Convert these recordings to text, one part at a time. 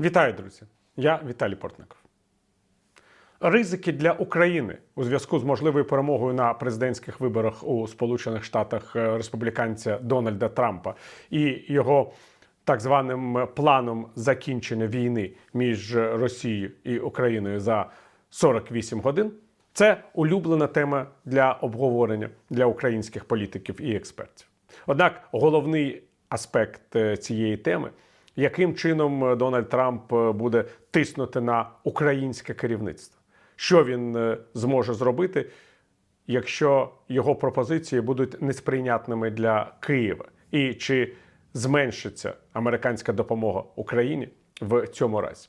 Вітаю, друзі! Я Віталій Портников. Ризики для України у зв'язку з можливою перемогою на президентських виборах у Сполучених Штатах е, республіканця Дональда Трампа і його так званим планом закінчення війни між Росією і Україною за 48 годин. Це улюблена тема для обговорення для українських політиків і експертів. Однак головний аспект е, цієї теми яким чином Дональд Трамп е, буде тиснути на українське керівництво? Що він е, зможе зробити, якщо його пропозиції будуть несприйнятними для Києва? І чи зменшиться американська допомога Україні в цьому разі?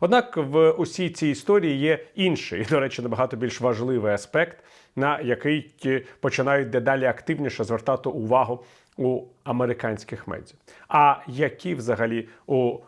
Однак в усій цій історії є інший, і, до речі, набагато більш важливий аспект, на який е, починають дедалі активніше звертати увагу у американських медіа. А які взагалі у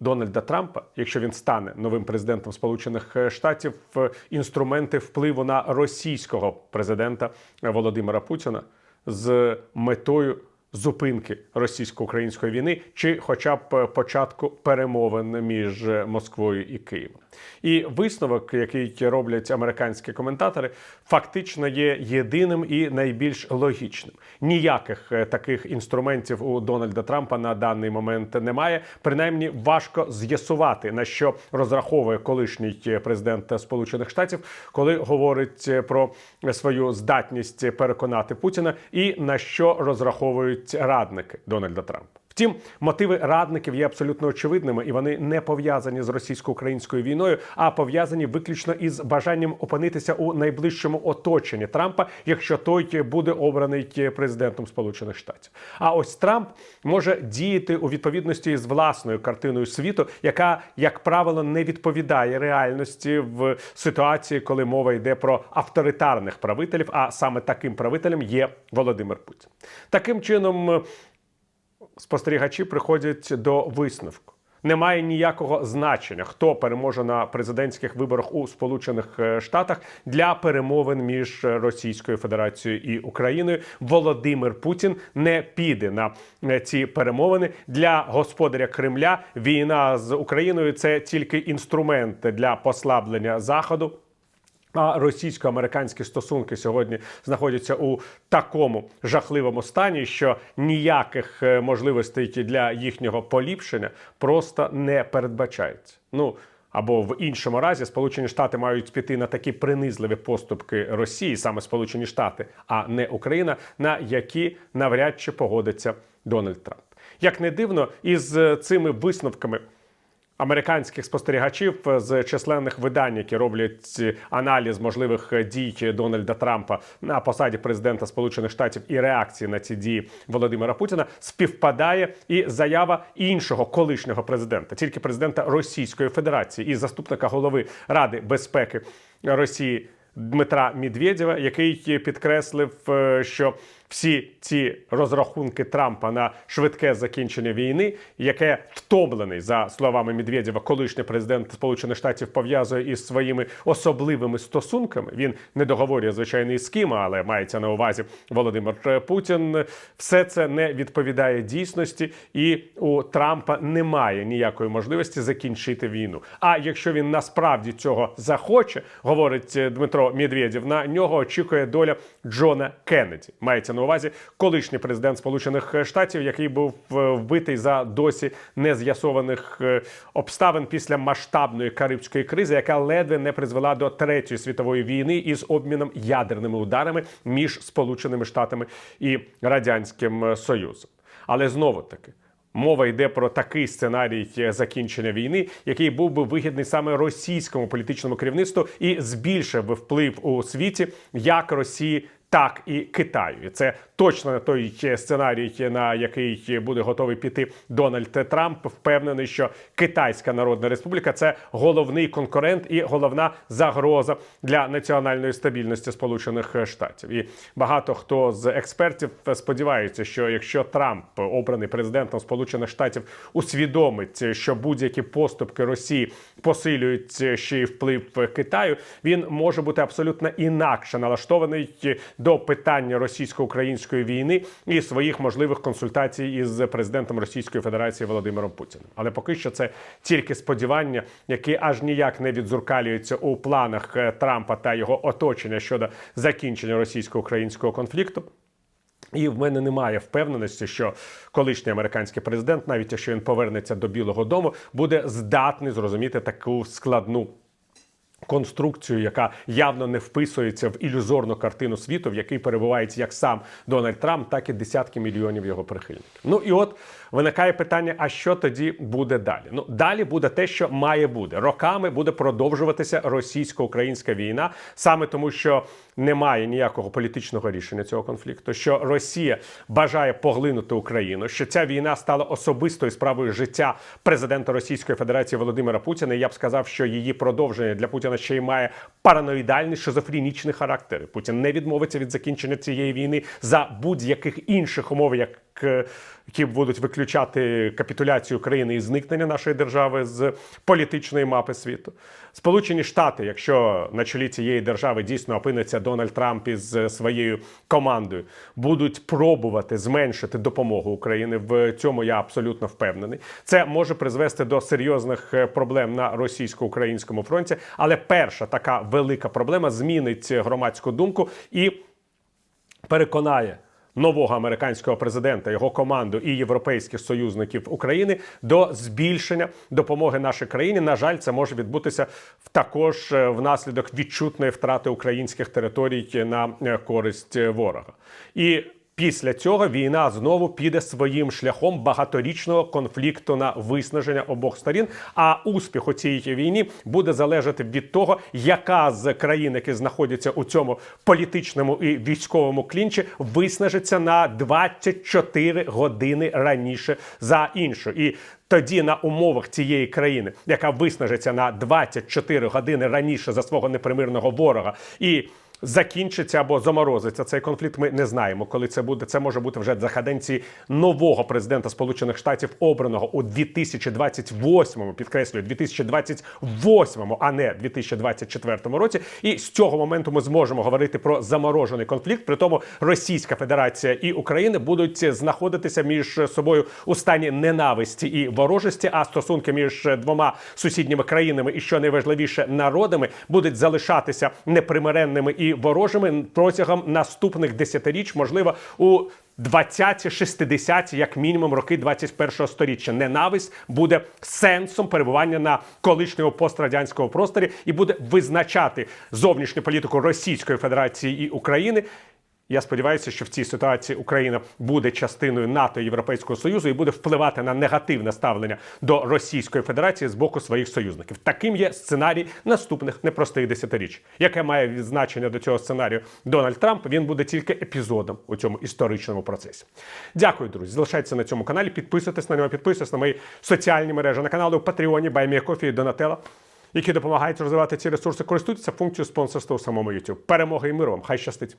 Дональда Трампа, якщо він стане новим президентом Сполучених Штатів, е, інструменти впливу на російського президента Володимира Путіна з метою зупинки російсько-української війни, чи, хоча б початку перемовин між Москвою і Києвом, і висновок, який роблять американські коментатори, фактично є єдиним і найбільш логічним. Ніяких е, таких інструментів у Дональда Трампа на даний момент немає. Принаймні важко з'ясувати на що розраховує колишній президент Сполучених Штатів, коли говорить про свою здатність переконати Путіна, і на що розраховують радники Дональда Трампа. Втім, мотиви радників є абсолютно очевидними, і вони не пов'язані з російсько-українською війною, а пов'язані виключно із бажанням опинитися у найближчому оточенні Трампа, якщо той буде обраний президентом Сполучених Штатів. А ось Трамп може діяти у відповідності з власною картиною світу, яка, як правило, не відповідає реальності в ситуації, коли мова йде про авторитарних правителів. А саме таким правителем є Володимир Путін. Таким чином спостерігачі приходять до висновку. Немає ніякого значення, хто переможе на президентських виборах у Сполучених е, Штатах для перемовин між Російською Федерацією і Україною. Володимир Путін не піде на е, ці перемовини для господаря Кремля. Війна з Україною це тільки інструмент для послаблення заходу. А російсько-американські стосунки сьогодні знаходяться у такому жахливому стані, що ніяких е, можливостей для їхнього поліпшення просто не передбачається. Ну або в іншому разі Сполучені Штати мають піти на такі принизливі поступки Росії, саме Сполучені Штати, а не Україна, на які навряд чи погодиться Дональд Трамп. Як не дивно, із е, цими висновками американських спостерігачів з численних видань, які роблять аналіз можливих дій Дональда Трампа на посаді президента Сполучених Штатів і реакції на ці дії Володимира Путіна, співпадає і заява іншого колишнього президента, тільки президента Російської Федерації і заступника голови Ради безпеки Росії Дмитра Медведєва, який підкреслив, е, що всі ці розрахунки Трампа на швидке закінчення війни, яке втомлений за словами Медведєва, колишній президент Сполучених Штатів пов'язує із своїми особливими стосунками. Він не договорює звичайно із ким, але мається на увазі Володимир Путін. Все це не відповідає дійсності, і у Трампа немає ніякої можливості закінчити війну. А якщо він насправді цього захоче, говорить Дмитро Медведєв, на нього очікує доля Джона Кеннеді. Мається на увазі колишній президент Сполучених Штатів, який був е, вбитий за досі нез'ясованих е, обставин після масштабної карибської кризи, яка ледве не призвела до третьої світової війни із обміном ядерними ударами між Сполученими Штатами і Радянським Союзом. Але знову таки. Мова йде про такий сценарій закінчення війни, який був би вигідний саме російському політичному керівництву і збільшив би вплив у світі як Росії, так і Китаю. І Це точно той сценарій, на який буде готовий піти Дональд Трамп. Впевнений, що Китайська Народна Республіка це головний конкурент і головна загроза для національної стабільності Сполучених Штатів. І багато хто з експертів сподівається, що якщо Трамп обраний президентом Сполучених Штатів усвідомить, що будь-які поступки Росії посилюють ще й вплив Китаю, він може бути абсолютно інакше налаштований до питання російсько-української війни і своїх можливих консультацій із президентом Російської Федерації Володимиром Путіним. Але поки що це тільки сподівання, які аж ніяк не відзуркалюються у планах е, Трампа та його оточення щодо закінчення російсько-українського конфлікту. І в мене немає впевненості, що колишній американський президент, навіть якщо він повернеться до Білого Дому, буде здатний зрозуміти таку складну. Конструкцію, яка явно не вписується в ілюзорну картину світу, в якій перебувається як сам Дональд Трамп, так і десятки мільйонів його прихильників. Ну і от виникає питання: а що тоді буде далі? Ну далі буде те, що має бути. Роками буде продовжуватися російсько-українська війна, саме тому, що немає ніякого політичного рішення цього конфлікту, що Росія бажає поглинути Україну, що ця війна стала особистою справою життя президента Російської Федерації Володимира Путіна. І я б сказав, що її продовження для Путіна ще й має параноїдальний шизофренічний характер. Путін не відмовиться від закінчення цієї війни за будь-яких інших умов, як е, які будуть виключати капітуляцію України і зникнення нашої держави з політичної мапи світу. Сполучені Штати, якщо на чолі цієї держави дійсно опиниться Дональд Трамп із своєю командою, будуть пробувати зменшити допомогу України. В цьому я абсолютно впевнений. Це може призвести до серйозних е, проблем на російсько-українському фронті. Але перша така велика проблема змінить громадську думку і переконає нового американського президента, його команду і європейських союзників України до збільшення допомоги нашій країні. На жаль, це може відбутися в- також е, внаслідок відчутної втрати українських територій на е, користь е, ворога. І Після цього війна знову піде своїм шляхом багаторічного конфлікту на виснаження обох сторін. А успіх у цій війні буде залежати від того, яка з країн, які знаходяться у цьому політичному і військовому клінчі, виснажиться на 24 години раніше за іншу. І тоді на умовах цієї країни, яка виснажиться на 24 години раніше за свого непримирного ворога, і закінчиться або заморозиться цей конфлікт. Ми не знаємо, коли це буде. Це може бути вже за каденції нового президента Сполучених Штатів, обраного у 2028, підкреслюю, 2028, а не 2024 році. І з цього моменту ми зможемо говорити про заморожений конфлікт. При тому Російська Федерація і Україна будуть знаходитися між собою у стані ненависті і ворожості. А стосунки між двома сусідніми країнами і що найважливіше народами будуть залишатися непримиренними і ворожими протягом наступних десятиріч, можливо, у 20-ті, 60-ті, як мінімум, роки 21-го сторіччя. Ненависть буде сенсом перебування на колишньому пострадянському просторі і буде визначати зовнішню політику Російської Федерації і України. Я сподіваюся, що в цій ситуації Україна буде частиною НАТО Європейського Союзу і буде впливати на негативне ставлення до Російської Федерації з боку своїх союзників. Таким є сценарій наступних непростих десятиріч. Яке має відзначення до цього сценарію Дональд Трамп? Він буде тільки епізодом у цьому історичному процесі. Дякую, друзі. Залишайтеся на цьому каналі. Підписуйтесь на нього, підписуйтесь на мої соціальні мережі на канали у Патреоні, Байміякофі і Донателла. Які допомагають розвивати ці ресурси, користуйтеся функцією спонсорства у самому YouTube. Перемоги і миру вам! Хай щастить!